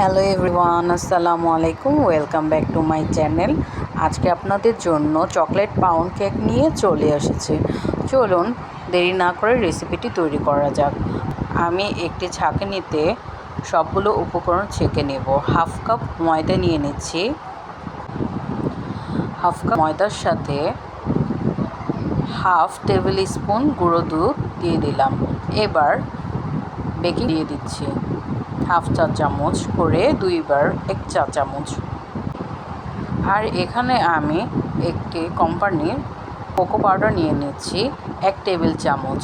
Hello everyone, আসসালামু আলাইকুম। Welcome back to my channel. আজকে আপনাদের জন্য চকলেট পাউন্ড কেক নিয়ে চলে এসেছে। চলুন দেরি না করে রেসিপিটি তৈরি করা যাক। আমি একটি ছাঁকনিতে সবগুলো উপকরণ ছেঁকে নেব। হাফ কাপ ময়দা নিয়ে নিচ্ছি। হাফ কাপ ময়দার সাথে হাফ টেবিল স্পুন গুঁড়ো দুধ দিয়ে দিলাম। এবার বেকিং দিয়ে দিচ্ছি। হাফ চা চামচ করে দুইবার এক চা চামচ। আর এখানে আমি একটি কোম্পানির কোকো পাউডার নিয়ে নিচ্ছি, এক টেবিল চামচ।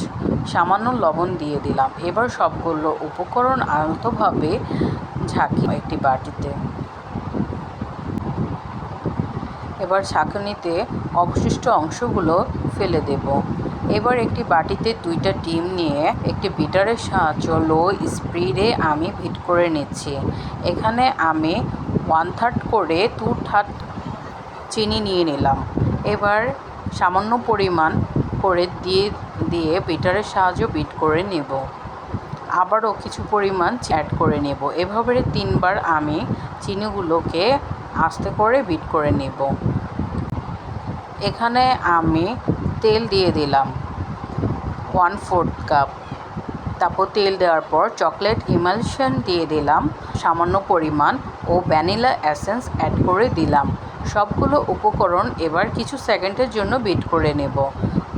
সামান্য লবণ দিয়ে দিলাম। এবার সবগুলো উপকরণ আলতোভাবে ঝাঁকি একটি বাটিতে। এবার ছাঁকনিতে অবশিষ্ট অংশগুলো ফেলে দেব। এবার একটি বাটিতে দুইটা ডিম নিয়ে একটি বিটারের সাহায্য লো স্পিডে আমি ভিট করে নিচ্ছি। এখানে আমি ওয়ান থার্ড করে টু থার্ড চিনি নিয়ে নিলাম। এবার সামান্য পরিমাণ করে দিয়ে দিয়ে বিটারের সাহায্য বিট করে নেব। আবারও কিছু পরিমাণ অ্যাড করে নেব। এভাবে তিনবার আমি চিনিগুলোকে আস্তে করে বিট করে নেব। এখানে আমি তেল দিয়ে দিলাম। ওয়ান ফোর্থ কাপ তারপর তেল দেওয়ার পর চকলেট ইমালশন দিয়ে দিলাম। সামান্য পরিমাণ ও ভ্যানিলা অ্যাসেন্স অ্যাড করে দিলাম। সবগুলো উপকরণ এবার কিছু সেকেন্ডের জন্য বিট করে নেব।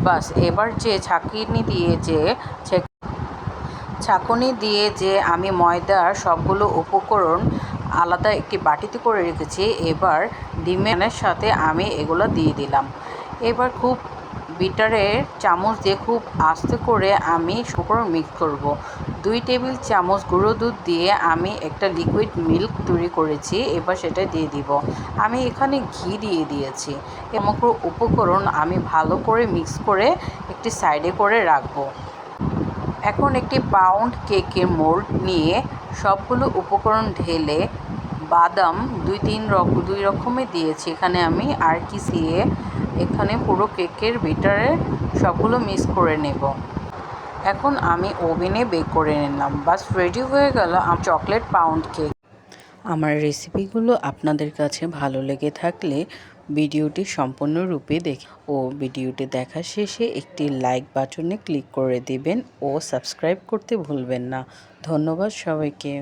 বাস, এবার যে ছাঁকিনি দিয়ে যে ছাঁকুনি দিয়ে যে আমি ময়দার সবগুলো উপকরণ আলাদা একটি বাটিতে করে রেখেছি। এবার ডিমের সাথে আমি এগুলো দিয়ে দিলাম। এবার খুব বিটারের চামচ দিয়ে খুব আস্তে করে আমি শুকনো মিক্স করব। দুই টেবিল চামচ গুঁড়ো দুধ দিয়ে আমি একটা লিকুইড মিল্ক তৈরি করেছি, এবার সেটা দিয়ে দিব। আমি এখানে ঘি দিয়ে দিয়েছি। সমগ্র উপকরণ আমি ভালো করে মিক্স করে একটি সাইডে করে রাখব। এখন একটি পাউন্ড কেকের মোল্ড নিয়ে সবগুলো উপকরণ ঢেলে বাদাম দুই তিন রক, দুই রকমের দিয়েছি। এখানে আমি আর কি এখানে পুরো কেকের ভিতরে সবগুলো মিক্স করে নেব। এখন আমি ওভেনে বেক করে নিলাম। বাস রেডি হয়ে গেল চকলেট পাউন্ড কেক। আমার রেসিপিগুলো আপনাদের কাছে ভালো লেগে থাকলে ভিডিওটি সম্পূর্ণরূপে দেখে ও ভিডিওটি দেখা শেষে একটি লাইক বাটনে ক্লিক করে দিবেন ও সাবস্ক্রাইব করতে ভুলবেন না। ধন্যবাদ সবাইকে।